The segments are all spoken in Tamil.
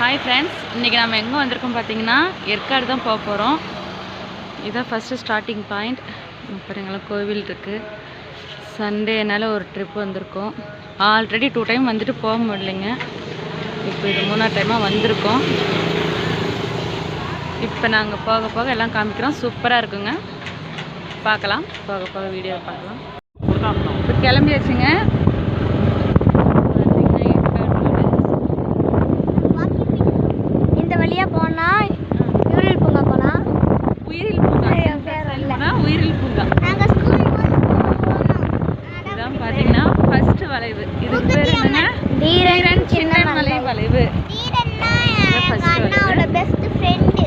ஹாய் ஃப்ரெண்ட்ஸ் இன்றைக்கி நம்ம எங்கே வந்திருக்கோம் பார்த்தீங்கன்னா ஏற்காடு தான் போக போகிறோம் இதான் ஃபஸ்ட்டு ஸ்டார்டிங் பாயிண்ட் பாருங்களா கோவில் இருக்குது சண்டேனால ஒரு ட்ரிப் வந்திருக்கோம். ஆல்ரெடி டூ டைம் வந்துட்டு போக முடியலைங்க. இப்போ இது மூணாவது டைமாக வந்திருக்கோம். இப்போ நாங்கள் போக போக எல்லாம் காமிக்கிறோம். சூப்பராக இருக்குங்க. பார்க்கலாம். போக போக வீடியோ பார்க்கலாம். இப்போ கிளம்பியாச்சுங்க இந்த வழியா போனா யூரியல் பூங்கா போலாம் உயிரில் பூங்கா என் பேர் இல்ல போனா ஸ்கூல் இதான் பார்த்தீங்கன்னா ஃபர்ஸ்ட் வளைவு. இது பேர் என்னங்க? தீரன் சின்ன வளைவு. first வளைவு. அண்ணாவோட பெஸ்ட் ஃப்ரெண்ட்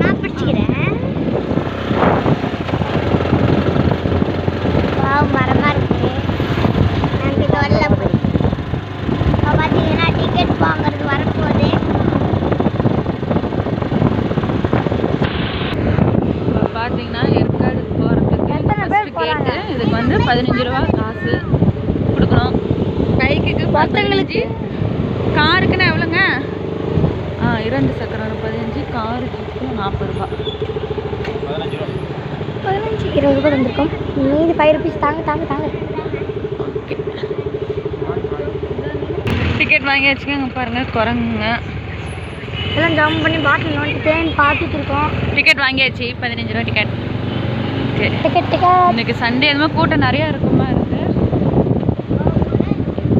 நான் பிடிச்சிக்கிறேன் வாவ் மரமா இருக்கு நாங்க இது வரல போய் இப்போ பார்த்தீங்கன்னா டிக்கெட் வாங்குறது வரப்போகுது இப்போ பார்த்தீங்கன்னா ஏற்காடு போகிறதுக்கு எத்தனை பேர் ஃபர்ஸ்ட் போறாங்க? கேட்டு இதுக்கு வந்து பதினஞ்சு ரூபா காசு கொடுக்கணும் பதினஞ்சு காருக்குன்னா எவ்வளோங்க? ஆ இரண்டு சக்கரம் பதினஞ்சு. காருக்கு நாற்பது ரூபா. பதினஞ்சு இருபது ரூபாய் வந்திருக்கும் மீதி ஃபைவ் ருபீஸ் தாங்க தாங்க தாங்க. ஓகே. டிக்கெட் வாங்கி வச்சுக்கோங்க பாருங்கள் குரங்குங்க. எல்லாம் ஜம்ப் பண்ணி பாட்டில் நோண்டி தேன் பார்த்துட்டு இருக்கோம். டிக்கெட் வாங்கியாச்சு பதினஞ்சு ரூபா டிக்கெட் ஓகே. டிக்கெட் டிக்கெட் இன்னைக்கு சண்டே எதுவுமே கூட்டம் நிறையா இருக்குமா இருக்கு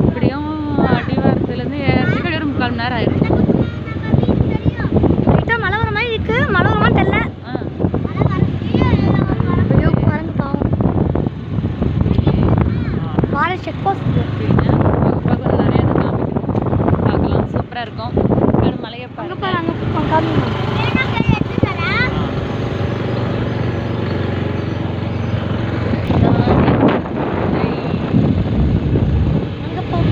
இப்படியும் அடிவாரத்துலேருந்து ஏறதுக்கு ஒரு முக்கால் மணி நேரம் ஆயிரும் லைட்டாக மழை வர மாதிரி இருக்கு மழை வர மாதிரி தெரியல ஆ ஐயோ குரங்கு பாவம் வாழை செக் போயிருங்க கண்டிப்பாக கொஞ்சம் நிறையா இருக்கும் பார்க்கலாம் சூப்பராக இருக்கும் மலையை பார்க்கலாம் பாருங்க பாரு அங்கே காமி அங்கே பாரு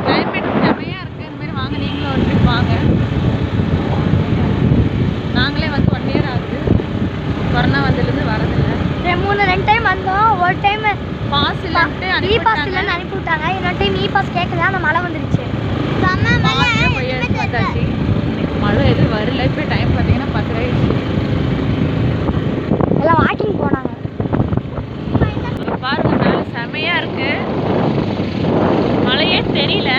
கிளைமேட் செமையாக இருக்குது இந்த மாதிரி வாங்க நீங்களும் ஒரு ட்ரிப் வாங்க நாங்களே வந்து ஒன் இயர் ஆகுது கொரோனா வந்ததுலேருந்து வரதில்லை ரெண்டு மூணு ரெண்டு டைம் வந்தோம் ஒரு டைம் பாஸ் இல்லைன்ட்டு இ பாஸ் அனுப்பிட்டாங்க இல்லைன்னு அனுப்பி விட்டாங்க இன்னொரு டைம் இ பாஸ் கேட்கல அந்த மழை வந்துருச்சு பாதியே போயாச்சு வந்தாச்சு இன்னைக்கு மழை எதுவும் வரல இப்போ டைம் பார்த்தீங்கன்னா பத்தரை ஆயிடுச்சு எல்லாம் வாக்கிங் போனாங்க இங்க பாருங்க மேலே செமையாக இருக்கு மழையே தெரியல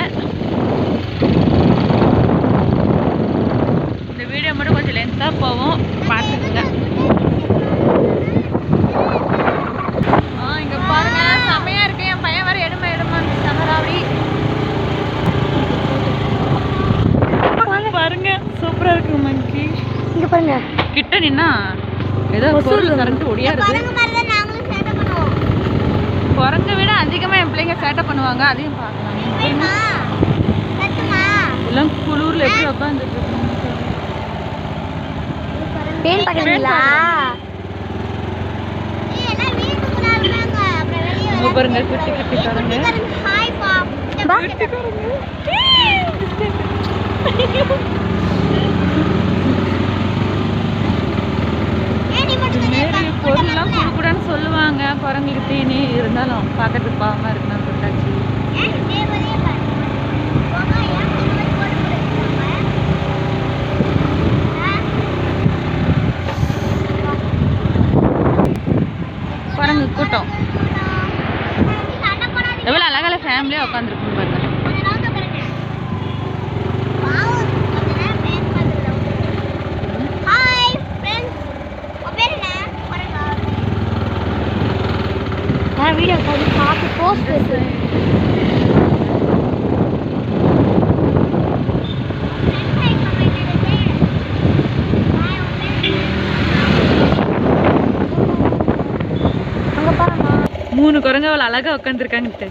இந்த வீடியோ மட்டும் கொஞ்சம் லென்த்தாக போவோம் பார்த்துக்குங்க ஆ இங்கே பாருங்க செமையாக இருக்கு என் பையன் வேறு எடுமா எடுமான்னு சமராவடி பாருங்க சூப்பராக இருக்கு மங்கி இங்கே பாருங்க கிட்ட நின்னா ஏதோ பொருள் கரண்ட் ஒடியாருது குரங்க விட அதிகமாக என் பிள்ளைங்க சேட்டை பண்ணுவாங்க அதையும் பார்க்கலாம் எல்லாம் பேன் பார்க்குறீங்களா? பாருங்க குட்டி குட்டி குரங்கு பொருள்லாம் கொடுக்கூடான்னு சொல்லுவாங்க. குரங்குக்கு தீனி இருந்தாலும் பார்க்கறதுக்கு பாவமாக இருக்குன்னு கொடுத்தாச்சு கூட்டம் எவ்வளோ அழகால ஃபேமிலியாக உட்காந்துருக்குன்னு பாருங்க. நான் வீடியோ பார்த்து போஸ்ட் பேசு அங்கே பாருங்க மூணு குரங்கு அவ்வளோ அழகாக உட்காந்துருக்காங்கட்டு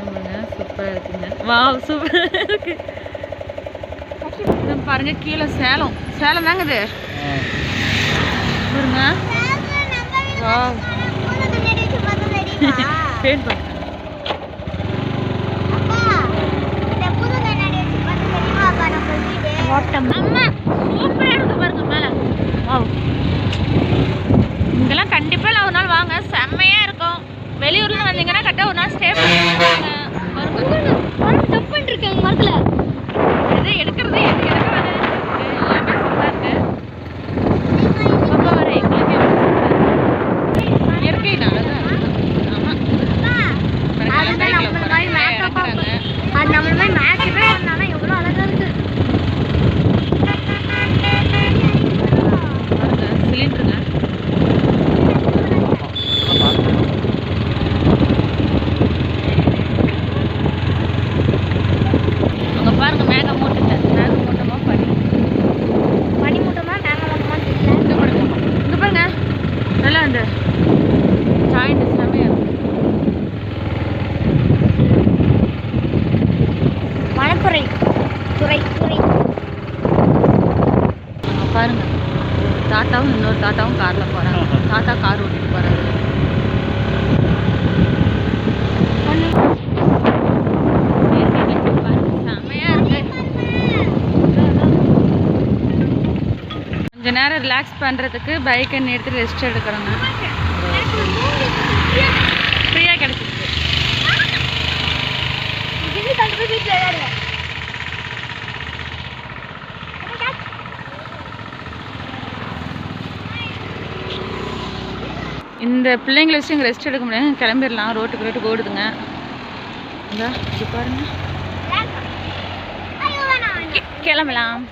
ஆமாங்க சூப்பராக இருக்குங்க. சூப்பராக இருக்கு. பாருங்க கீழே சேலம். சேலம் தாங்க இது. பாருங்க. வாவ் பெயிண்ட் பண்ண ஓட்டம் அம்மா சூப்பராக இருக்கு பாருங்க மேலே. வாவ் இதெல்லாம் கண்டிப்பாக ஒரு நாள் வாங்க. செம்மையாக இருக்கும். வெளியூரில் வந்தீங்கன்னா கரெக்டாக ஒரு நாள் ஸ்டே பண்ணுவாங்க மரத்தில். இது எடுக்கிறதே எடுக்க அங்க பாருங்க. ஒரு தாத்தாவும் இன்னொரு தாத்தாவும் கார்ல போறாங்க. தாத்தா கார் ஓட்டிட்டு இருக்கு கொஞ்ச நேரம் ரிலாக்ஸ் பண்றதுக்கு பைக்கை நிறுத்தி ரெஸ்ட் எடுக்கிறோங்க. ஃப்ரீயாக கிடைச்சிருக்கு. இந்த பிள்ளைங்களை வச்சு இங்கே ரெஸ்ட் எடுக்க முடியாது. கிளம்பிடலாம். ரோட்டுக்கு ரோட்டுக்கு ஓடுதுங்க. இந்தா இது பாருங்க. கிளம்பலாம்.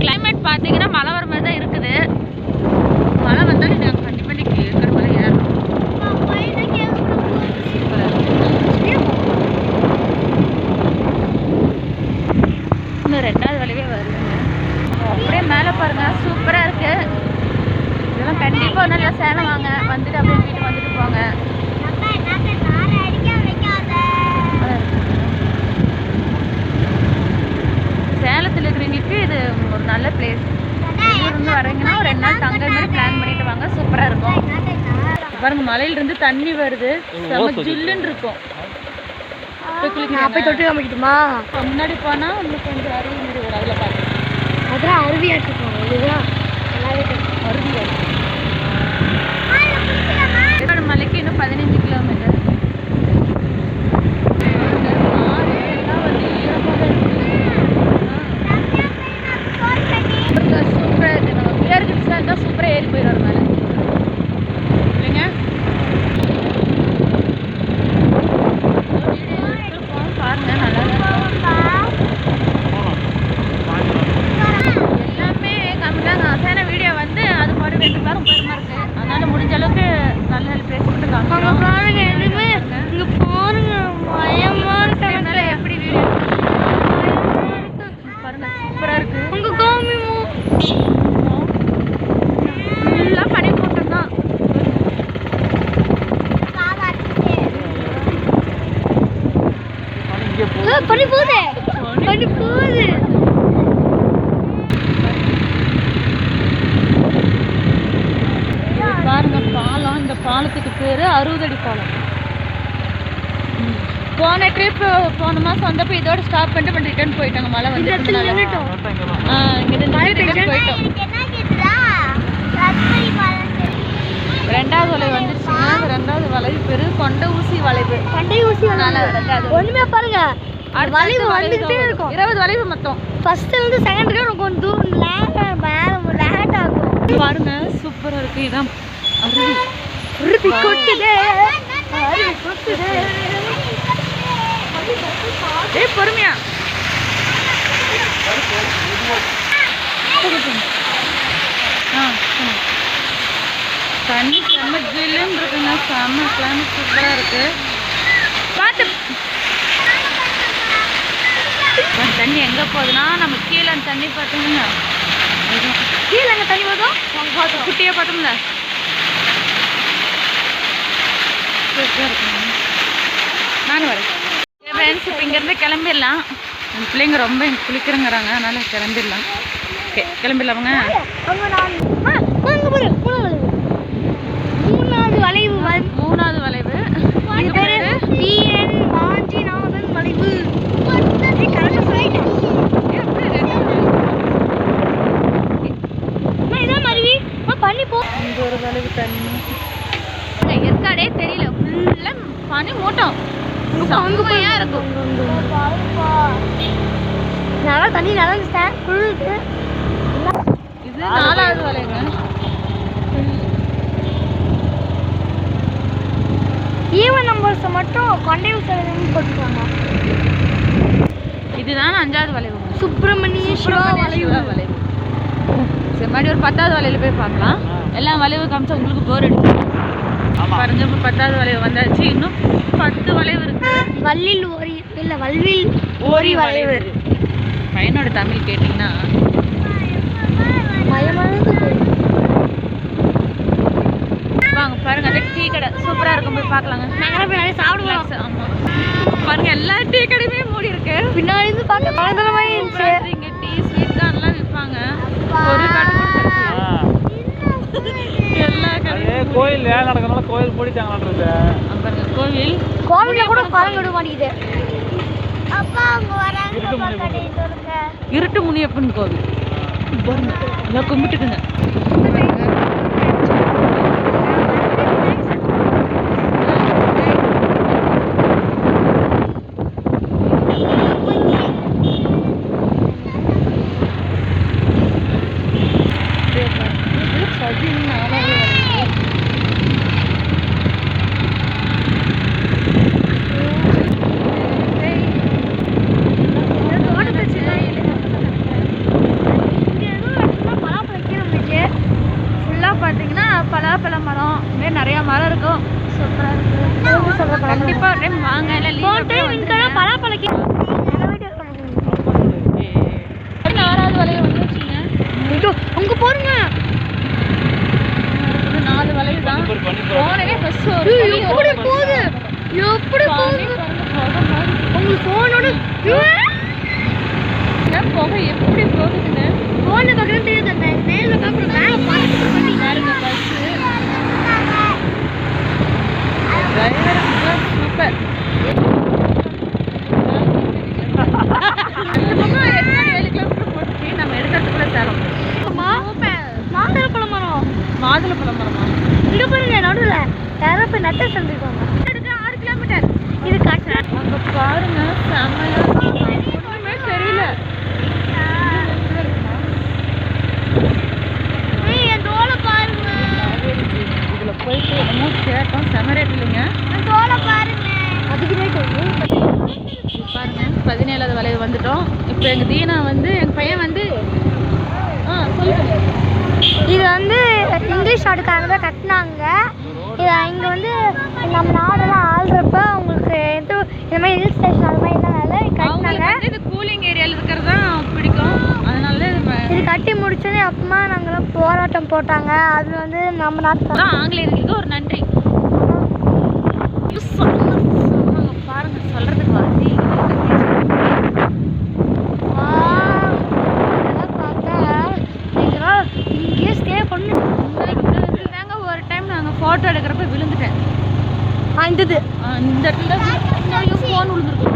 கிளைமேட் பார்த்தீங்கன்னா மழை வர மாதிரி தான் இருக்குது மழை வந்தாலும் நாங்கள் கண்டிப்பாக இன்னைக்கு இருக்கிற மலை ஏறணும் சூப்பராக இன்னும் ரெண்டாவது வளைவே வருதுங்க அப்படியே மேலே பாருங்க சூப்பராக இருக்கு இதெல்லாம் கண்டிப்பாக ஒரு நாள் சேலம் வாங்க வந்துட்டு அப்படியே வீட்டுக்கு வந்துட்டு போங்க சேலத்தில் இருக்கிறவங்களுக்கு இது ஒரு நல்ல பிளேஸ் வெளியூர்லேருந்து வரீங்கன்னா ஒரு ரெண்டு நாள் தங்குற மாதிரி பிளான் பண்ணிட்டு வாங்க சூப்பராக இருக்கும் பாருங்க மலையில இருந்து தண்ணி வருது. செம ஜில்லுன்னு இருக்கும். போய் தொட்டு காமிக்கட்டுமா? முன்னாடி போனா உங்களுக்கு கொஞ்சம் அருவி மாதிரி வரும். அதில் பார்த்து அதெல்லாம் அருவியா இருக்கும் இதுதான் நல்லாவே தெரியும். அருவி வரும் ஏற்காடு மலைக்கு இன்னும் பதினஞ்சு கிலோமீட்டர் சூப்பராக இருக்கு நம்ம பிள்ளையார் கிட்ஸாக இருந்தால் சூப்பராக ஏறி போயிடும் மேலே இல்லைங்க பாருங்க நல்லா இருக்கும் எல்லாமே கம்மிதாங்க அசான வீடியோ வந்து அது மாதிரி ரெண்டு பேரும் பெருமா இருக்கு அதனால முடிஞ்ச அளவுக்கு நல்ல நல்ல பிளேஸ் மட்டும் காமிக்கிறோம் பாருங்க எதுவுமே இங்க பாருங்க பயமா அதனால எப்படி வீடியோ பாருங்க சூப்பரா இருக்கு உங்க காமிமோ ஃபுல்லா பனி மூட்டம் தான் பண்ணி போகுது பண்ணி போகுது இது பாருங்க பாலம் இந்த பாலத்துக்கு அறுபதடி பாலம். போன ட்ரிப் போன மாசம் வந்தப்போ இதோட ஸ்டாப் பண்ணிட்டு நம்ம ரிட்டர்ன் போயிட்டாங்க. மழை வந்து ஆ இங்க நின்று ரிட்டர்ன் போயிட்டோம் ரெண்டாவது வளைவு இந்த ரெண்டாவது வளைவு பேரு கொண்ட ஊசி வளைவு. பண்டை ஊசி ஒண்ணுமே பாருங்க. வளைவு வந்துகிட்டே இருக்கும். இருபது வளைவு மொத்தம். ஃபர்ஸ்ட் இருந்து செகண்ட் எனக்கு கொஞ்சம் தூரம் லேட் லேட் ஆகும். பாருங்க சூப்பரா இருக்கு. இதான் அருவி. உருப்பி கொட்டுதே. அருவி கொட்டுதே. ஏ பொறுமையா. ஆ தண்ணி செம்ம ஜில்லுன்னு இருக்குங்க செம்ம கிளைமேட் சூப்பராக இருக்கு. பார்த்து தண்ணி எங்கே போகுதுன்னா நம்ம கீழே அந்த தண்ணி பார்த்தோம்னா கீழே அங்க தண்ணி போதும் குட்டியாக பார்த்தோம்ல சூப்பராக இருக்குங்க நானும் வரேன். ஃப்ரெண்ட்ஸ் இப்போ இங்கேருந்து கிளம்பிடலாம். என் பிள்ளைங்க ரொம்ப குளிக்கிறேங்கிறாங்க. அதனால கிளம்பிடலாம். ஓகே கிளம்பிடலாமுங்க மூணாவது வளைவு மூணாவது வளைவு. இது பேரு? டிஎன் வாஞ்சிநாதன் வளைவு. ஆ சொல்லிட்டேன். பண்ணி போ. இங்க ஒரு வளைவு தண்ணி. ஏற்காடே தெரியல. பனி மூட்டம் செம்மையா இருக்கும். நல்லா தண்ணி நனைஞ்சிட்டேன் குளிருக்கு இது நாலாவது வளைவுங்க ஈவன் நம்பர்ஸை மட்டும் கொண்டை ஊசலன்னு போட்டுருக்காங்க இதுதான் அஞ்சாவது வளைவு சுப்பிரமணிய சிவா வளைவு வளைவு சரி மறுபடியும் ஒரு பத்தாவது வளைவுல போய் பார்க்கலாம். எல்லாம் வளைவு காமிச்சா உங்களுக்கு போர் அடிக்கும். பாருங்க இப்போ பத்தாவது வளைவு வந்தாச்சு. இன்னும் பத்து வளைவு இருக்கு. வல்லில் ஓரி இல்லை வல்வில் ஓரி வளைவு. பையனோட தமிழ் கேட்டிங்கன்னா. வாங்க பாருங்க அந்த டீ கடை. சூப்பராக இருக்கும். போய் பார்க்கலாங்க. நாங்கள் சாப்பிடுவோம். ஆமாம் பாருங்க எல்லா டீ கடையுமே மூடி இருக்கு. பின்னாடி பார்க்க பலதரமாக இருந்துச்சு. டீ ஸ்வீட் தான். எல்லாம் விற்பாங்க எல்லா கடையும் கோயில் வேலை நடக்கறனால கோயில் பூட்டிட்டாங்களான்றது பாருங்க கோவில் கோவில கூட பழம் விட மாட்டேங்குது. அப்பா அவங்க வராங்க இருட்டு முனியப்பன் கோவில். எல்லாம் கும்பிட்டுக்குங்க ஃபுல்லாக பார்த்தீங்கன்னா பலாப்பழ மரம் இதுமாரி நிறையா மரம் இருக்கும். சூப்பராக இருக்கு கண்டிப்பாக டைம் வாங்க இல்லை பலாப்பழக்கி ஆறாவது வளைவு வந்துருச்சுங்க அங்க பாருங்க இது நாலு தான் போனே ஒரு ஏய், எப்படி போகுது? எப்படி போகுது? உங்க போனோட புகை எப்படி போகுதுங்க போன பக்கம் தெரியுது நேர்ல மேல பார்த்துட்டு பண்ணி பாருங்க பஸ் டிரைவர் சூப்பர் ஏழு கிலோமீட்டர் போட்டு நம்ம எடுக்கிறதுக்குள்ள சேலம் மாதுளை மரம் மாதுளப்பழம் மரமா இங்க பாருங்க நடுவுல யாரோ போய் நட்ட சந்திருக்காங்க ஆறு கிலோமீட்டர் இது கட்ட அங்க பாருங்க செமையா இருக்கு. ஒண்ணுமே தெரியல ஏய் என் தோலை பாருங்க இதுல போயிட்டு என்னமோ கேட்டோம் செம ரேட் இல்லைங்க என் தோலை பாருங்க அதுக்கு ரேட் பாருங்க பதினேழாவது வளைவு வந்துட்டோம் இப்போ எங்க தீனா வந்து எங்க பையன் வந்து ஆ சொல்லுங்க இது வந்து இங்கிலீஷ் நாட்டுக்காரங்க தான் கட்டினாங்க. இது இங்கே வந்து நம்ம நாடெல்லாம் ஆள்றப்ப அவங்களுக்கு எது இந்த மாதிரி ஹில் ஸ்டேஷன் அது மாதிரி அவங்களுக்கு கட்டினாங்க இது கூலிங் ஏரியால இருக்கிறது தான் பிடிக்கும். அதனால தான் இது கட்டி முடிச்சோடனே அப்புறமா நாங்களாம் போராட்டம் போட்டாங்க. அது வந்து நம்ம நாட்டு ஆங்கிலேயர்களுக்கு ஒரு நன்றி. பாருங்க சொல்றதுக்கு வார்த்தை இங்கேயே ஸ்டே பண்ணு தாங்க ஒரு டைம் நாங்க போட்டோ எடுக்கிறப்ப விழுந்துட்டேன் இருந்தது ஆ, இந்த இடத்துல ஃபோன் விழுந்துருக்கும்.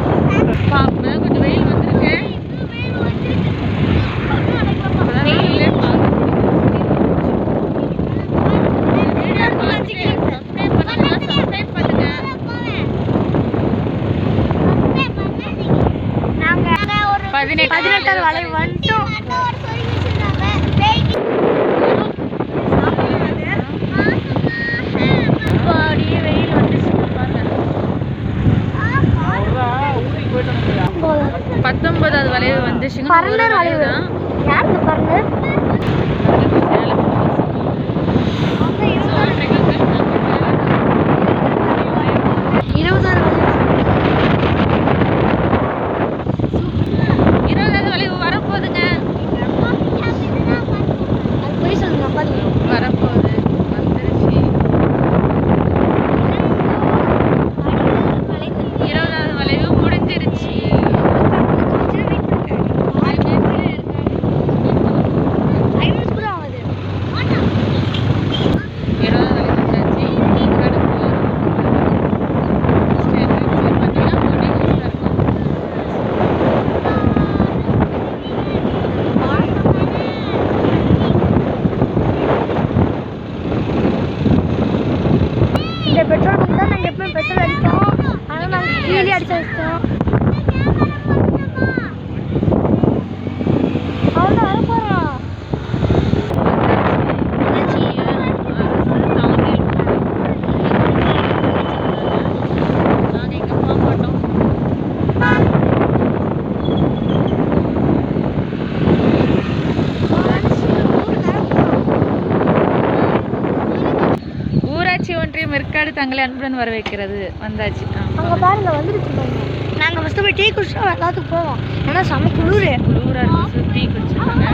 நாங்களே அன்புடன் வர வைக்கிறது வந்தாச்சு அங்கே பாருங்க வந்துருச்சு நாங்கள் ஃபஸ்ட்டு போய் டீ குடிச்சோம் எல்லாத்துக்கும் போவோம். ஏன்னா செம்ம குளிர். குளிராக இருந்துச்சு டீ குடிச்சிருக்காங்க.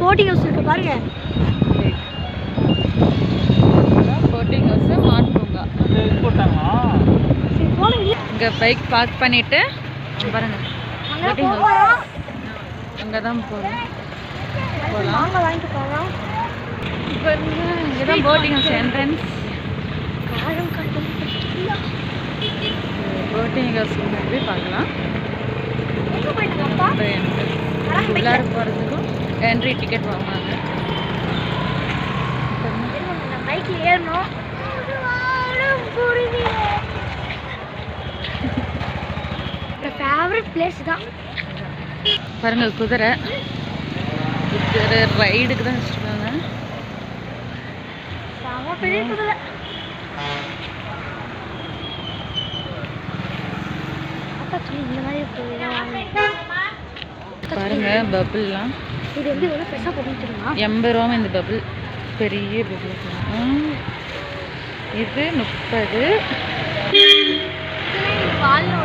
போட்டிங் ஹவுஸ் இருக்கு பாருங்க. இங்கே பைக் பார்க் பண்ணிட்டு பாருங்க. அங்கே தான் போகிறோம் போகலாம். இங்கே தான் boating house entrance boating house போய் பார்க்கலாம். உள்ளார போகிறதுக்கும் என்ட்ரி டிக்கெட் வாங்குவாங்க. பைக்கில் ஏறணும். ஃபேவரட் பிளேஸ் தான். பாருங்க குதிரை. குதிரை ரைடுக்கு தான் வச்சுருக்காங்க. பெரிய குதிரை. பாருங்க பபுள்லாம் இது வந்து எவ்வளோ பெருசாக போட்டு தெரியுமா? எண்பது ரூபாய் இந்த பபுள் பெரிய பபுள் இது முப்பது. பாலில்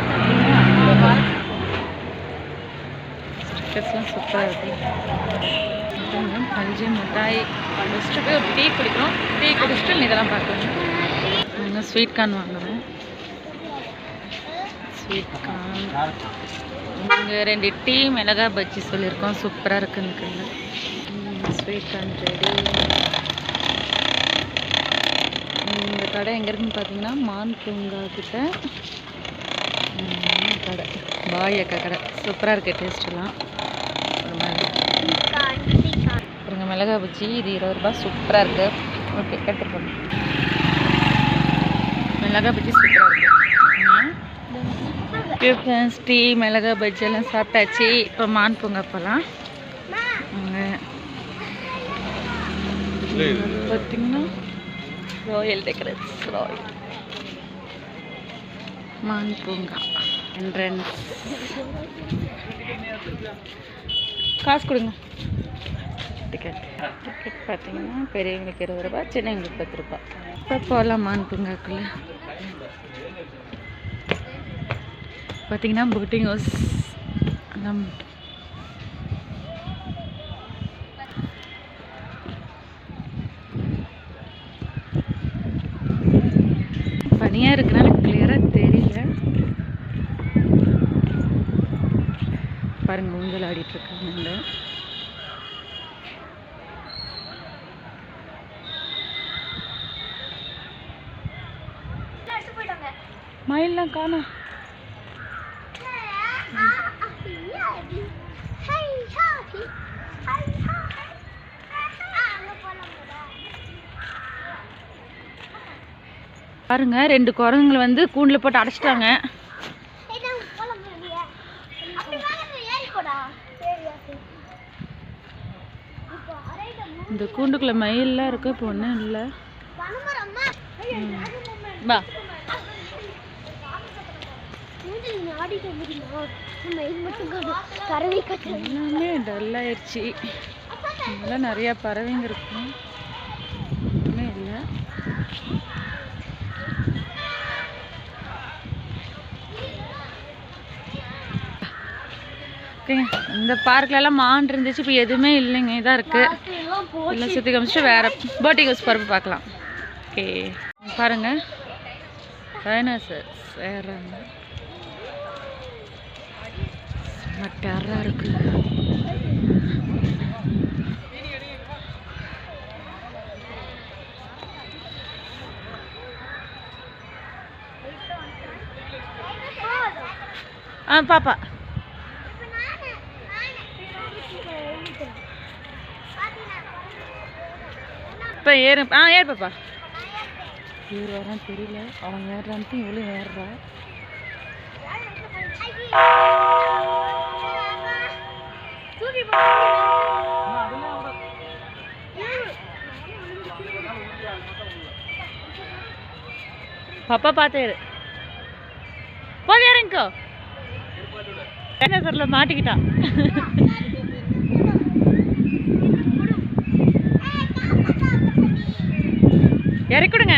ஓட்ட சூப்பராக இருக்கு. பஞ்சு மிட்டாய். ஃபஸ்ட்டு போய் ஒரு டீ குடிக்கிறோம். டீ குடிச்சிட்டு இதெல்லாம் பார்க்கணும் நாங்கள் ஸ்வீட் கார்ன் வாங்குறோம். ஸ்வீட் கார்ன் இங்கே ரெண்டு டீ மிளகா பஜ்ஜி சொல்லியிருக்கோம். சூப்பராக இருக்குன்னு ஸ்வீட் கார்ன் ரெடி இந்த கடை எங்கே இருக்குன்னு பார்த்தீங்கன்னா மான் பூங்கா கிட்ட. கடை பாய் அக்கா கடை சூப்பராக இருக்குது டேஸ்ட்டெல்லாம் மாதிரி. அப்புறங்க மிளகா பஜ்ஜி இது இருபது ரூபாய். சூப்பராக இருக்குது ஓகே போகணும் மிளகா பஜ்ஜி சூப்பராக இருக்குது டீ மிளகா பஜ்ஜி எல்லாம் சாப்பிட்டாச்சு. இப்போ மான் பூங்கா பார்த்தீங்கன்னா ராயல் டெக்கரேட்ஸ் ராயல் மான் பூங்கா. என்ட்ரன்ஸ் காசு கொடுங்க. டிக்கெட் டிக்கெட் பார்த்தீங்கன்னா பெரியவங்களுக்கு இருபது ரூபாய் சின்னவங்களுக்கு பத்து ரூபாய் இப்போ போகலாம் மான் பூங்காக்குள்ளே பார்த்தீங்கன்னா போட்டிங் ஹவுஸ் நம் பனியாக இருக்குது கிளியராக தெரியல பாருங்க ஊஞ்சல் ஆடிட்டு இருக்காங்க இந்த காணோம் பாருங்க ரெண்டு குரங்குங்களை வந்து கூண்டில் போட்டு அடைச்சிட்டாங்க. இந்த கூண்டுக்குள்ள மயில்லாம் இருக்கு இப்போ ஒன்றும் இல்லை வா. கறவை கட்டு. எல்லாமே டல் ஆயிடுச்சு இதெல்லாம் நிறைய பறவைங்க இருக்கும் ஒன்றுமே இல்லை. ஓகேங்க இந்த பார்க்ல எல்லாம் மான் இருந்துச்சு. இப்போ எதுவுமே இல்லைங்க. இதாக இருக்கு. எல்லாம் சுற்றி காமிச்சிட்டு வேற போட்டிங் ஹவுஸ் பரப்பு பார்க்கலாம். ஓகே பாருங்க. டைனோசர்ஸ் ஏறாங்க செம்ம டெரரா இருக்கு. ஆ பாப்பா. இப்போ ஏறு. ஆ ஏறு பாப்பா. ஏறு வரான்னு தெரியல. அவன் ஏறுறான்ட்டு இவ்வளோ ஏறுறா. பாப்பா பார்த்தாரு என்ன டைனோசரில் மாட்டிக்கிட்டான் இறக்கிடுங்க